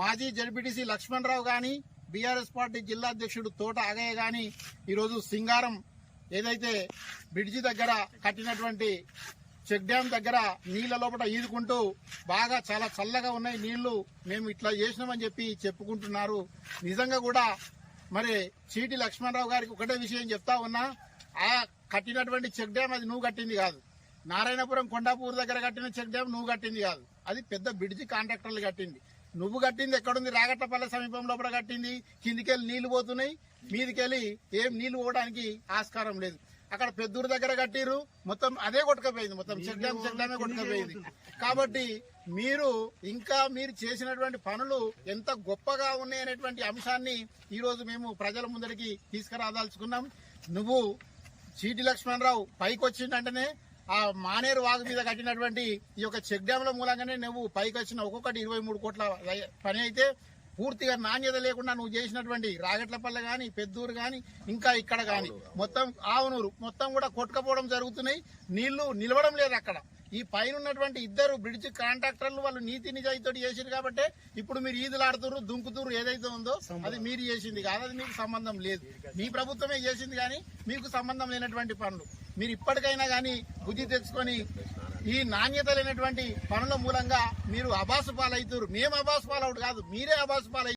మాజీ జడ్పీటీసీ లక్ష్మణరావు కానీ BRS party జిల్లా అధ్యక్షుడు తోట ఆగయ్య గాని ఈరోజు సింగారం ఏదైతే బ్రిడ్జి దగ్గర కట్టినటువంటి చెక్ డ్యామ్ దగ్గర నీళ్ళ లోపల ఈదుకుంటూ బాగా చాలా చల్లగా ఉన్నాయి నీళ్ళు మేము ఇట్లా చేసినామని చెప్పి చెప్పుకుంటున్నారు. నిజంగా కూడా మరి చీటి లక్ష్మణరావు గారికి ఒకటే విషయం చెప్తా ఉన్నా ఆ కట్టినటువంటి చెక్ డ్యామ్ అది నువ్వు కట్టింది కాదు. నారాయణపురం కొండాపూర్ దగ్గర కట్టిన చెక్ డ్యామ్ నువ్వు కట్టింది కాదు. అది పెద్ద బ్రిడ్జి కాంట్రాక్టర్లు కట్టింది. నువ్వు కట్టింది ఎక్కడుంది? రాగట్టపల్లె సమీపం లోపల కట్టింది. కిందికెళ్ళి నీళ్ళు పోతున్నాయి. మీదికెళ్ళి ఏం నీళ్ళు పోవడానికి ఆస్కారం లేదు. అక్కడ పెద్దూరు దగ్గర కట్టిర్రు. మొత్తం అదే కొట్టుకపోయింది. మొత్తం చెక్ డ్యామ్ చెక్ డ్యామే కొట్టుకపోయింది. కాబట్టి మీరు ఇంకా మీరు చేసినటువంటి పనులు ఎంత గొప్పగా ఉన్నాయనేటువంటి అంశాన్ని ఈ రోజు మేము ప్రజల ముందరికి తీసుకురాదలుచుకున్నాం. నువ్వు చీటి లక్ష్మణరావు పైకి వచ్చిందంటేనే ఆ మానేరు వాగు మీద కట్టినటువంటి ఈ యొక్క చెక్ డ్యాంల మూలంగానే నువ్వు పైకి వచ్చిన ఒక్కొక్కటి ఇరవై మూడు కోట్ల పని అయితే పూర్తిగా నాణ్యత లేకుండా నువ్వు చేసినటువంటి రాగట్లపల్లె గాని పెద్దూరు గాని ఇంకా ఇక్కడ గాని. మొత్తం ఆవునూరు. మొత్తం కూడా కొట్టుకపోవడం జరుగుతున్నాయి. నీళ్ళు నిలవడం లేదు అక్కడ. ఈ పైన ఉన్నటువంటి ఇద్దరు బ్రిడ్జ్ కాంట్రాక్టర్లు వాళ్ళు నీతి నిజాయితీ చేసింది కాబట్టి ఇప్పుడు మీరు ఈదులాడుతున్నారు దుంకుతురు ఏదైతే ఉందో అది మీరు చేసింది కాదు. అది మీకు సంబంధం లేదు. మీ ప్రభుత్వమే చేసింది కానీ మీకు సంబంధం లేనటువంటి పనులు. మీరు ఇప్పటికైనా కానీ బుద్ధి తెచ్చుకొని ఈ నాణ్యత లేనటువంటి పనుల మూలంగా మీరు అబాసు పాలవుతారు మేము అబాసు పాలవుడు కాదు మీరే అబాసు పాలై